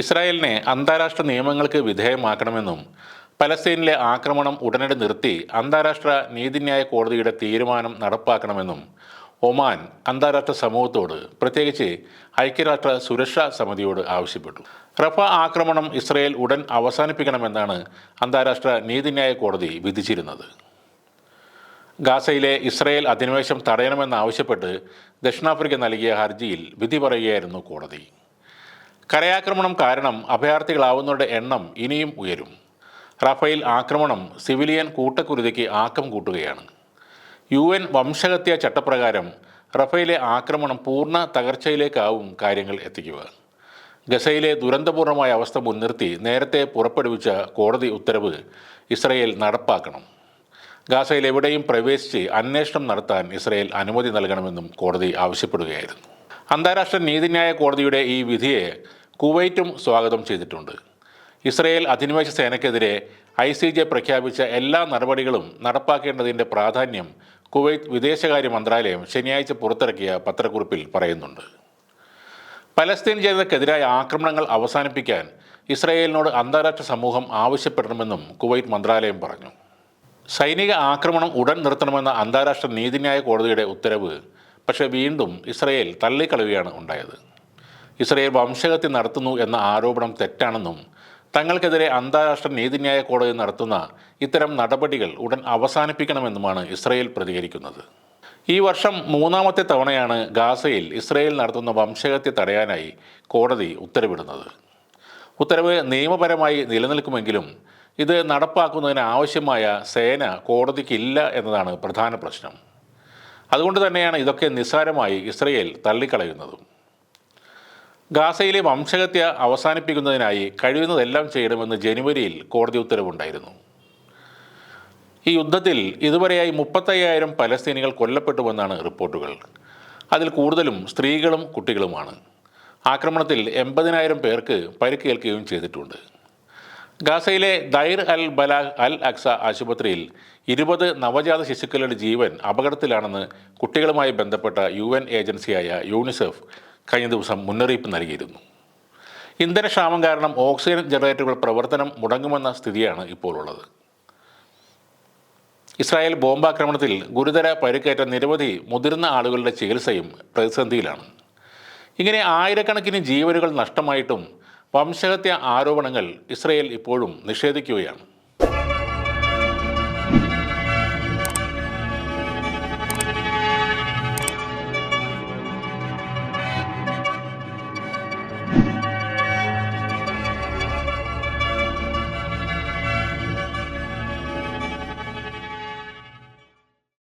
ഇസ്രായേലിനെ അന്താരാഷ്ട്ര നിയമങ്ങൾക്ക് വിധേയമാക്കണമെന്നും പലസ്തീനിലെ ആക്രമണം ഉടനടി നിർത്തി അന്താരാഷ്ട്ര നീതിന്യായ കോടതിയുടെ തീരുമാനം നടപ്പാക്കണമെന്നും ഒമാൻ അന്താരാഷ്ട്ര സമൂഹത്തോട് പ്രത്യേകിച്ച് ഐക്യരാഷ്ട്ര സുരക്ഷാ സമിതിയോട് ആവശ്യപ്പെട്ടു. റഫ ആക്രമണം ഇസ്രായേൽ ഉടൻ അവസാനിപ്പിക്കണമെന്നാണ് അന്താരാഷ്ട്ര നീതിന്യായ കോടതി വിധിച്ചിരുന്നത്. ഗാസയിലെ ഇസ്രായേൽ അധിനിവേശം തടയണമെന്നാവശ്യപ്പെട്ട് ദക്ഷിണാഫ്രിക്ക നൽകിയ ഹർജിയിൽ വിധി പറയുകയായിരുന്നു കോടതി. കരയാക്രമണം കാരണം അഭയാർത്ഥികളാവുന്നവരുടെ എണ്ണം ഇനിയും ഉയരും. റഫേൽ ആക്രമണം സിവിലിയൻ കൂട്ടക്കുരുതിക്ക് ആക്കം കൂട്ടുകയാണ്. യു എൻ വംശഹത്യ ചട്ടപ്രകാരം റഫേലെ ആക്രമണം പൂർണ തകർച്ചയിലേക്കാവും കാര്യങ്ങൾ എത്തിക്കുക. ഗസയിലെ ദുരന്തപൂർണമായ അവസ്ഥ മുൻനിർത്തി നേരത്തെ പുറപ്പെടുവിച്ച കോടതി ഉത്തരവ് ഇസ്രയേൽ നടപ്പാക്കണം. ഗാസയിൽ എവിടെയും പ്രവേശിച്ച് അന്വേഷണം നടത്താൻ ഇസ്രയേൽ അനുമതി നൽകണമെന്നും കോടതി ആവശ്യപ്പെടുകയായിരുന്നു. അന്താരാഷ്ട്ര നീതിന്യായ കോടതിയുടെ ഈ വിധിയെ കുവൈറ്റും സ്വാഗതം ചെയ്തിട്ടുണ്ട്. ഇസ്രയേൽ അധിനിവേശ സേനയ്ക്കെതിരെ ഐ സി ജെ പ്രഖ്യാപിച്ച എല്ലാ നടപടികളും നടപ്പാക്കേണ്ടതിന്റെ പ്രാധാന്യം കുവൈത്ത് വിദേശകാര്യ മന്ത്രാലയം ശനിയാഴ്ച പുറത്തിറക്കിയ പത്രക്കുറിപ്പിൽ പറയുന്നുണ്ട്. പലസ്തീൻ ജനതയ്ക്കെതിരായ ആക്രമണങ്ങൾ അവസാനിപ്പിക്കാൻ ഇസ്രയേലിനോട് അന്താരാഷ്ട്ര സമൂഹം ആവശ്യപ്പെടണമെന്നും കുവൈറ്റ് മന്ത്രാലയം പറഞ്ഞു. സൈനിക ആക്രമണം ഉടൻ നിർത്തണമെന്ന അന്താരാഷ്ട്ര നീതിന്യായ കോടതിയുടെ ഉത്തരവ് പക്ഷേ വീണ്ടും ഇസ്രയേൽ തള്ളിക്കളയുകയാണ് ഉണ്ടായത്. ഇസ്രയേൽ വംശഹത്യ നടത്തുന്നു എന്ന ആരോപണം തെറ്റാണെന്നും തങ്ങൾക്കെതിരെ അന്താരാഷ്ട്ര നീതിന്യായ കോടതി നടത്തുന്ന ഇത്തരം നടപടികൾ ഉടൻ അവസാനിപ്പിക്കണമെന്നുമാണ് ഇസ്രയേൽ പ്രതികരിക്കുന്നത്. ഈ വർഷം മൂന്നാമത്തെ തവണയാണ് ഗാസയിൽ ഇസ്രയേൽ നടത്തുന്ന വംശഹത്യ തടയാനായി കോടതി ഉത്തരവിടുന്നത്. ഉത്തരവ് നിയമപരമായി നിലനിൽക്കുമെങ്കിലും ഇത് നടപ്പാക്കുന്നതിന് ആവശ്യമായ സേന കോടതിക്കില്ല എന്നതാണ് പ്രധാന പ്രശ്നം. അതുകൊണ്ട് തന്നെയാണ് ഇതൊക്കെ നിസ്സാരമായി ഇസ്രയേൽ തള്ളിക്കളയുന്നതും. ഗാസയിലെ വംശഹത്യ അവസാനിപ്പിക്കുന്നതിനായി കഴിയുന്നതെല്ലാം ചെയ്യണമെന്ന് ജനുവരിയിൽ കോടതി ഉത്തരവുണ്ടായിരുന്നു. ഈ യുദ്ധത്തിൽ ഇതുവരെയായി മുപ്പത്തയ്യായിരം പലസ്തീനികൾ കൊല്ലപ്പെട്ടുവെന്നാണ് റിപ്പോർട്ടുകൾ. അതിൽ കൂടുതലും സ്ത്രീകളും കുട്ടികളുമാണ്. ആക്രമണത്തിൽ എൺപതിനായിരം പേർക്ക് പരിക്കേൽക്കുകയും ചെയ്തിട്ടുണ്ട്. ഗാസയിലെ ദൈർ അൽ ബലാ അൽ അക്സ ആശുപത്രിയിൽ ഇരുപത് നവജാത ശിശുക്കളുടെ ജീവൻ അപകടത്തിലാണെന്ന് കുട്ടികളുമായി ബന്ധപ്പെട്ട യു എൻ ഏജൻസിയായ യൂണിസെഫ് കഴിഞ്ഞ ദിവസം മുന്നറിയിപ്പ് നൽകിയിരുന്നു. ഇന്ധനക്ഷാമം കാരണം ഓക്സിജൻ ജനറേറ്ററുകൾ പ്രവർത്തനം മുടങ്ങുമെന്ന സ്ഥിതിയാണ് ഇപ്പോൾ ഉള്ളത്. ഇസ്രായേൽ ബോംബാക്രമണത്തിൽ ഗുരുതര പരിക്കേറ്റ നിരവധി മുതിർന്ന ആളുകളുടെ ചികിത്സയും പ്രതിസന്ധിയിലാണ്. ഇങ്ങനെ ആയിരക്കണക്കിന് ജീവനുകൾ നഷ്ടമായിട്ടും വംശഹത്യ ആരോപണങ്ങൾ ഇസ്രയേൽ ഇപ്പോഴും നിഷേധിക്കുകയാണ്.